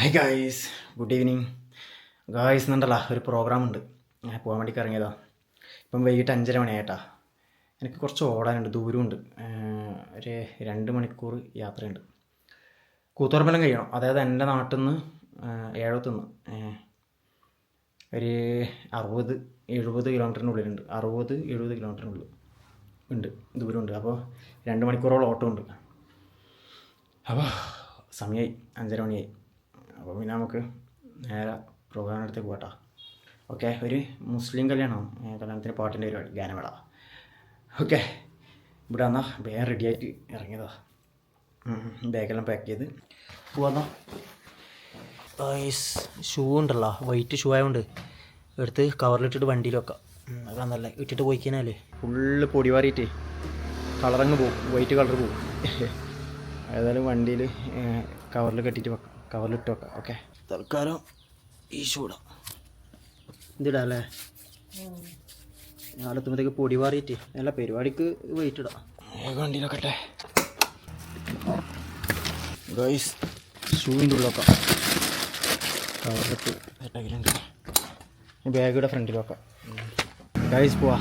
Hi guys good evening guys എന്നുണ്ടല്ലോ ഒരു programme ഉണ്ട്. ഞാൻ പോകാൻ വേണ്ടി ഇറങ്ങിയതാ ഇപ്പം വൈകിട്ട് അഞ്ചര മണിയായിട്ടാ. എനിക്ക് കുറച്ച് ഓടാനുണ്ട് ദൂരമുണ്ട്. ഒരു രണ്ട് മണിക്കൂർ യാത്രയുണ്ട്. കൂത്തുറമ്പലം കഴിയണം. അതായത് എന്റെ നാട്ടിൽ നിന്ന് ഏഴത്തുനിന്ന് ഒരു അറുപത് എഴുപത് കിലോമീറ്ററിനുള്ളിലുണ്ട് അറുപത് എഴുപത് കിലോമീറ്ററിനുള്ളിൽ ഉണ്ട് ദൂരമുണ്ട്. അപ്പോൾ രണ്ട് മണിക്കൂറോളം ഓട്ടമുണ്ട്. അപ്പോൾ സമയമായി അഞ്ചര മണിയായി. അപ്പോൾ പിന്നെ നമുക്ക് നേരെ പ്രോഗ്രാമിന്റെ അടുത്തേക്ക് പോട്ടാ ഓക്കെ ഒരു മുസ്ലിം കല്യാണം കല്യാണത്തിന് പാട്ടിന്റെ പരിപാടി ഗാനമേള. ഓക്കെ ഇവിടെ വന്നാൽ വേഗം റെഡിയായിട്ട് ഇറങ്ങിയതാ. ബാഗെല്ലാം പാക്ക് ചെയ്ത് പോവാന്നാ ഷൂ ഉണ്ടല്ലോ വൈറ്റ് ഷൂ ആയതുകൊണ്ട് എടുത്ത് കവറിലിട്ടിട്ട് വണ്ടിയിൽ വെക്കാം. അതാ നല്ല ഇട്ടിട്ട് പോയി കഴിഞ്ഞാലേ ഫുള്ള് പൊടി മാറിയിട്ട് കളറങ്ങ് പോകും വൈറ്റ് കളർ പോകും ഏതായാലും വണ്ടിയിൽ കവറിൽ കെട്ടിയിട്ട് വെക്കാം. കവറിലിട്ട് വെക്കാം ഓക്കെ തൽക്കാലം ഈ ചൂടാ. ഇടാം ഇതിടാം അല്ലേ നാളെത്തുമ്പോഴത്തേക്ക് പൊടി മാറിയിട്ട് നല്ല പരിപാടിക്ക് വെയിറ്റ് ഇടാം വണ്ടി നോക്കട്ടെ ഗൈസ് ഷൂവിന്റെ ഉള്ളിലൊക്കെ കവറിലിട്ട്. സെറ്റാക്കിയിട്ടുണ്ട് ബാഗിയുടെ ഫ്രണ്ടിൽ വെക്കാം ഗൈസ് പോവാ.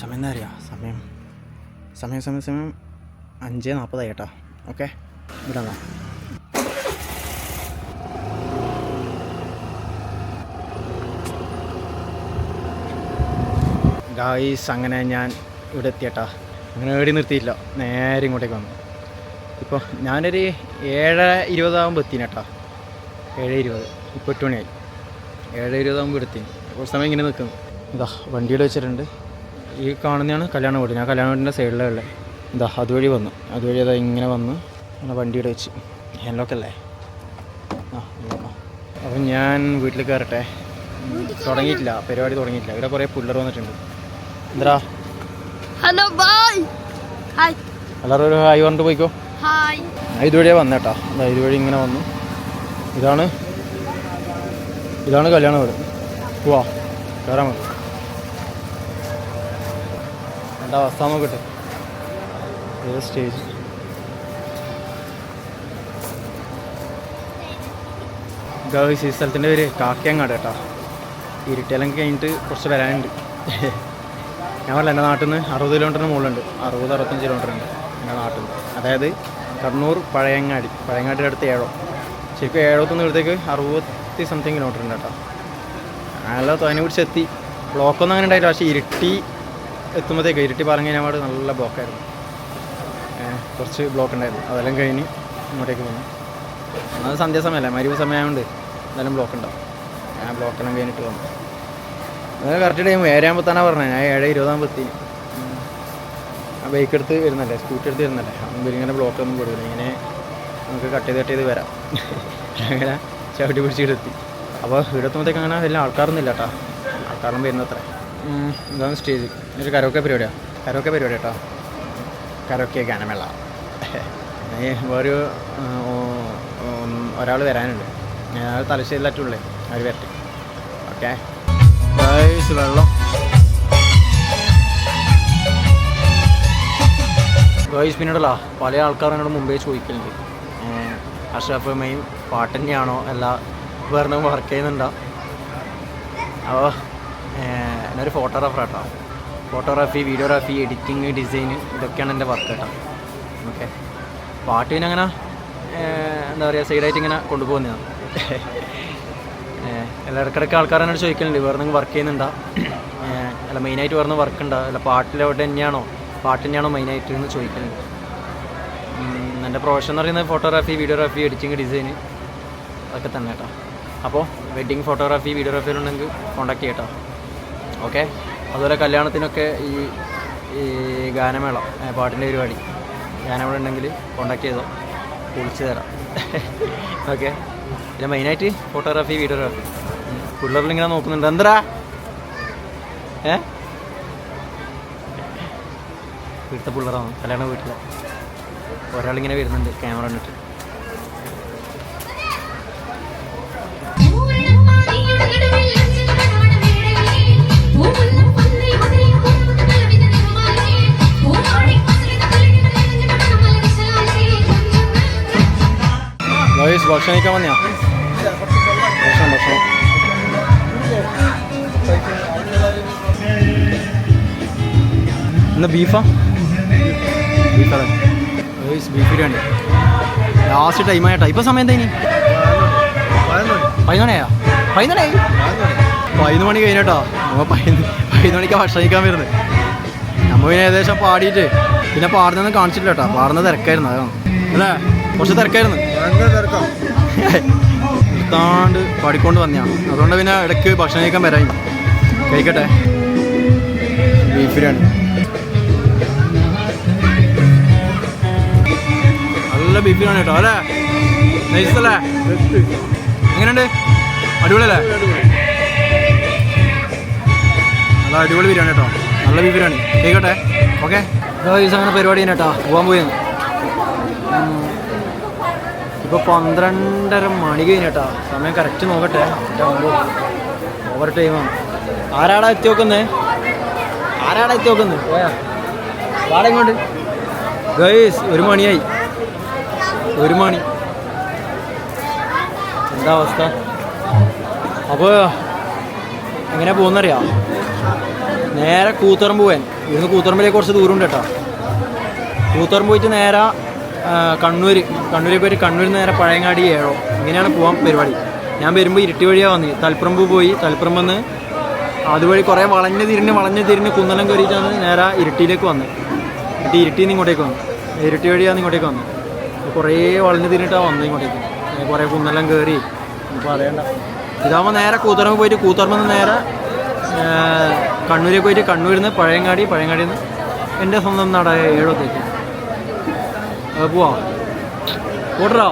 സമയം എന്താ അറിയാം? സമയം. സമയം സമയം സമയം അഞ്ച് നാൽപ്പതായി കേട്ടോ. ഓക്കെ വിടാം ഗായ്സ് അങ്ങനെ ഞാൻ ഇവിടെ എത്തിയട്ടാ. അങ്ങനെ ഏടി നിർത്തിയില്ല. നേരെ ഇങ്ങോട്ടേക്ക് വന്നു. ഇപ്പോൾ ഞാനൊരു ഏഴ് ഇരുപതാകുമ്പോൾ എത്തിനേട്ടാ. ഏഴ് ഇരുപത്. ഇപ്പോൾ എട്ട് മണിയായി. ഏഴ് ഇരുപതാകുമ്പോൾ എടുത്തിന് കുറച്ച് സമയം ഇങ്ങനെ നിൽക്കുന്നു ഇതാ വണ്ടിയിൽ വെച്ചിട്ടുണ്ട്. ഈ കാണുന്നതാണ് കല്യാണ വീട്. ഞാൻ കല്യാണ വീടിന്റെ സൈഡിലാണ് ഉള്ളത് ഇതാ അതുവഴി വന്നു. അതുവഴി അതാ ഇങ്ങനെ വന്ന് അങ്ങനെ വണ്ടിയുടെ വെച്ച്. ഹാൻഡ്ലോക്കല്ലേ ആ അപ്പം ഞാൻ വീട്ടിൽ കയറട്ടെ. തുടങ്ങിയിട്ടില്ല. പരിപാടി തുടങ്ങിയിട്ടില്ല. ഇവിടെ കുറേ പിള്ളേർ വന്നിട്ടുണ്ട്. എന്താ? Hello bye hi. എല്ലാവരും ഒരു ഹായ് പറഞ്ഞിട്ട് പോയിക്കോ. ഹായ്. ഇതുവഴിയാണ് വന്നേട്ടാ. അതാ ഇതുവഴി ഇങ്ങനെ വന്നു. ഇതാണ് ഇതാണ് കല്യാണ വീട്. പോവാ കയറാൻ മതി എന്റെ അവസ്ഥ നോക്കട്ടെ ഏത് സ്റ്റേജ് ഗേൾസ് ഈ സ്ഥലത്തിന്റെ പേര് കാക്കയങ്ങാട് കേട്ടോ ഇരുട്ടിയെല്ലാം കഴിഞ്ഞിട്ട് കുറച്ച് വരാനുണ്ട്. ഞാൻ പറഞ്ഞില്ല എന്റെ നാട്ടിൽ നിന്ന് അറുപത് കിലോമീറ്ററിന് മുകളിലുണ്ട്. അറുപത് അറുപത്തഞ്ച് കിലോമീറ്റർ ഉണ്ട് എന്റെ നാട്ടിൽ നിന്ന് അതായത് കണ്ണൂർ പഴയങ്ങാടി. പഴയങ്ങാടിയുടെ അടുത്ത് ഏഴോ. ശരിക്കും ഏഴോത്തുനിന്ന് ഇവിടത്തേക്ക് അറുപത്തി സംതിങ് കിലോമീറ്റർ ഉണ്ട് കേട്ടോ. നല്ല തോനെ പിടിച്ച് എത്തി ബ്ലോക്കൊന്നും അങ്ങനെ ഉണ്ടായില്ല. പക്ഷേ ഇരുട്ടി എത്തുമ്പോഴത്തേക്ക് ഇരുട്ടി പറഞ്ഞു കഴിഞ്ഞാൽ നല്ല ബ്ലോക്കായിരുന്നു കുറച്ച് ബ്ലോക്ക് ഉണ്ടായിരുന്നു. അതെല്ലാം കഴിഞ്ഞ് ഇങ്ങോട്ടേക്ക് വന്നു അത് സന്ധ്യാസമയമല്ല മരുവ് സമയമായതുകൊണ്ട് എന്തായാലും ബ്ലോക്ക് ഉണ്ടാവും. ഞാൻ ബ്ലോക്കെല്ലാം കഴിഞ്ഞിട്ട് വന്നു. അത് കറക്റ്റ് ടൈം ഏഴാകുമ്പോൾ തന്നെ പറഞ്ഞത് ഞാൻ ഏഴ് ഇരുപതാകുമ്പോൾ എത്തി. ആ ബൈക്ക് എടുത്ത് വരുന്നല്ലേ? സ്കൂട്ടി എടുത്ത് വരുന്നല്ലേ? മുമ്പിൽ ഇങ്ങനെ ബ്ലോക്ക് ഒന്നും കൊടുക്കില്ല ഇങ്ങനെ നമുക്ക് കട്ട് ചെയ്ത് കട്ട് ചെയ്ത് വരാം. അങ്ങനെ ചവിട്ടി പിടിച്ചിട്ടെത്തി അപ്പോൾ ഇവിടെത്തുമ്പോഴത്തേക്ക് അങ്ങനെ വലിയ ആൾക്കാരൊന്നും ഇല്ല കേട്ടോ ആൾക്കാരും വരുന്നത്ര. ഇതാണ് സ്റ്റേജ് ഒരു കരോക്കെ പരിപാടിയാണ് കരോക്കെ പരിപാടി കേട്ടോ കരോക്കെ ഗാനമേള. വേറൊരു ഒരാൾ വരാനുണ്ട്. ഞാൻ തലശ്ശേരിയിലായിട്ടുള്ളേ അവർ വരട്ടെ. ഓക്കെ? വെള്ളം. ഗോയിസ് പിന്നീടല്ല പല ആൾക്കാരും എന്നോട് മുമ്പേ ചോദിക്കലുണ്ട്. ഏഹ് അഷ്റഫ് മെയിൻ പാട്ട് തന്നെയാണോ? അല്ല വേറെ വർക്ക് ചെയ്യുന്നുണ്ടോ? അപ്പോൾ എന്നൊരു ഫോട്ടോഗ്രാഫർ കേട്ടോ ഫോട്ടോഗ്രാഫി വീഡിയോഗ്രാഫി എഡിറ്റിങ് ഡിസൈൻ ഇതൊക്കെയാണ് എന്റെ വർക്ക് കേട്ടോ. ഓക്കെ പാട്ട് പിന്നെ അങ്ങനെ എന്താ പറയുക സൈഡായിട്ട് ഇങ്ങനെ കൊണ്ടുപോകുന്നതാണ് എല്ലാ ഇടയ്ക്കിടയ്ക്ക് ആൾക്കാർ എന്നോട് ചോദിക്കലുണ്ട് വേറെ നിങ്ങൾ വർക്ക് ചെയ്യുന്നുണ്ടോ? അല്ല മെയിനായിട്ട് വേറെ വർക്ക് ഉണ്ടോ? അല്ല പാട്ടിലോട്ട് തന്നെയാണോ? പാട്ട് തന്നെയാണോ മെയിനായിട്ട് എന്ന് ചോദിക്കലുണ്ട്. ഉം, എന്റെ പ്രൊഫഷൻ എന്ന് പറയുന്നത് ഫോട്ടോഗ്രാഫി വീഡിയോഗ്രാഫി എഡിറ്റിംഗ് ഡിസൈൻ അതൊക്കെ തന്നെ കേട്ടോ. അപ്പോൾ വെഡ്ഡിങ് ഫോട്ടോഗ്രാഫി വീഡിയോഗ്രാഫി ഉണ്ടെങ്കിൽ കോൺടാക്ട് ചെയ്യട്ടോ ഓക്കെ അതുപോലെ കല്യാണത്തിനൊക്കെ ഈ ഈ ഗാനമേള പാട്ടിന്റെ പരിപാടി ഗാനമേള ഉണ്ടെങ്കിൽ കോൺടാക്ട് ചെയ്തോ? വിളിച്ചു തരാം. ഓക്കെ പിന്നെ മെയിനായിട്ട് ഫോട്ടോഗ്രാഫി വീഡിയോഗ്രാഫി പിള്ളേരിൽ ഇങ്ങനെ നോക്കുന്നുണ്ട്. എന്തരാ ഏ? വീട്ടിലത്തെ പിള്ളേരാണ് കല്യാണ വീട്ടിലെ. ഒരാളിങ്ങനെ വരുന്നുണ്ട് ക്യാമറ കണ്ടിട്ട്. ഭക്ഷണിക്കാൻ വന്നെയാ? ഇന്ന് ബീഫാ ബീഫാണ് ബീഫ് ബിരിയാണി. ലാസ്റ്റ് ടൈം ആയിട്ടാ. ഇപ്പൊ സമയം എന്താ ഇനി? പതിനൊന്നയാ പതിനൊന്നായി പതിനൊന്ന് മണി കഴിഞ്ഞിട്ടോ. നമ്മ പതിനൊന്ന് പതിനൊന്ന് മണിക്കാണ് ഭക്ഷണം കഴിക്കാൻ വരുന്നത്. നമ്മ പിന്നെ ഏകദേശം പാടിയിട്ട് പിന്നെ പാടുന്നൊന്നും കാണിച്ചിട്ടില്ല കേട്ടോ. പാടുന്ന തിരക്കായിരുന്നു അതാണ്. അല്ലേ? കുറച്ച് തിരക്കായിരുന്നു. നിർത്താണ്ട് പാടിക്കൊണ്ട് വന്നതാണ്. അതുകൊണ്ട് പിന്നെ ഇടയ്ക്ക് ഭക്ഷണം കഴിക്കാൻ വരാം കഴിക്കട്ടെ? ബീഫ് ബിരിയാണി. നല്ല ബീഫ് ബിരിയാണി കേട്ടോ അല്ലേ? നൈസ് അല്ലേ? എങ്ങനെയുണ്ട്? അടിപൊളിയല്ലേ? നല്ല അടിപൊളി ബിരിയാണി കേട്ടോ നല്ല ബീഫ് ബിരിയാണി കേൾക്കട്ടെ ഓക്കെ അങ്ങനെ പരിപാടി തന്നെ കേട്ടോ പോകാൻ പോയി. ഇപ്പോൾ പന്ത്രണ്ടര മണി കഴിഞ്ഞാ സമയം കറക്റ്റ് നോക്കട്ടെ ഓവർ ടൈമാണ് ആരാടാ എത്തി നോക്കുന്നേ ആരാടാ എത്തി നോക്കുന്നത് പോയാ. വാടക ഇങ്ങോട്ട് ഗൈസ് ഒരു മണിയായി. ഒരു മണി. എന്താ അവസ്ഥ? അപ്പോൾ എങ്ങനെ പോകുന്നറിയാം? നേരെ കൂത്തറമ്പ് പോവാൻ. ഇവിടുന്ന് കൂത്തറമ്പിലേക്ക് കുറച്ച് ദൂരമുണ്ട് കേട്ടോ. കൂത്തറമ്പ് പോയിട്ട് നേരെ കണ്ണൂർ കണ്ണൂരിൽ പോയിട്ട് കണ്ണൂരിൽ നേരെ പഴയങ്ങാടി ഏഴോ. ഇങ്ങനെയാണ് പോകാൻ പരിപാടി. ഞാൻ വരുമ്പോൾ ഇരുട്ടി വഴിയാണ് വന്നത് തൽപ്പറമ്പ് പോയി. തൽപ്പറമ്പ് നിന്ന് അതുവഴി കുറേ വളഞ്ഞ് തിരിഞ്ഞ് വളഞ്ഞ് തിരിഞ്ഞ് കുന്നലം കയറിയിട്ടാണ് നേരെ ഇരുട്ടിയിലേക്ക് വന്നത് ഇരുട്ടി ഇരുട്ടിയിൽ നിന്ന് ഇങ്ങോട്ടേക്ക് വന്നു. ഇരുട്ടി വഴിയാണ് ഇങ്ങോട്ടേക്ക് വന്നത് കുറേ വളഞ്ഞ് തിന്നിട്ടാണ് വന്നത് ഇങ്ങോട്ടേക്ക്. കുറേ കുന്നെല്ലാം കയറി ഇപ്പോൾ അറിയണ്ട. ഇതാകുമ്പോൾ നേരെ കൂത്തറമ്പ് പോയിട്ട് കൂത്തറമ്പ് നിന്ന് നേരെ കണ്ണൂരിൽ പോയിട്ട് കണ്ണൂരിൽ നിന്ന് പഴയങ്ങാടി പഴയങ്ങാടിയിൽ നിന്ന് എന്റെ സ്വന്തം നാടായ ഏഴോത്തേക്ക്. പോവാ. പോട്ടറാ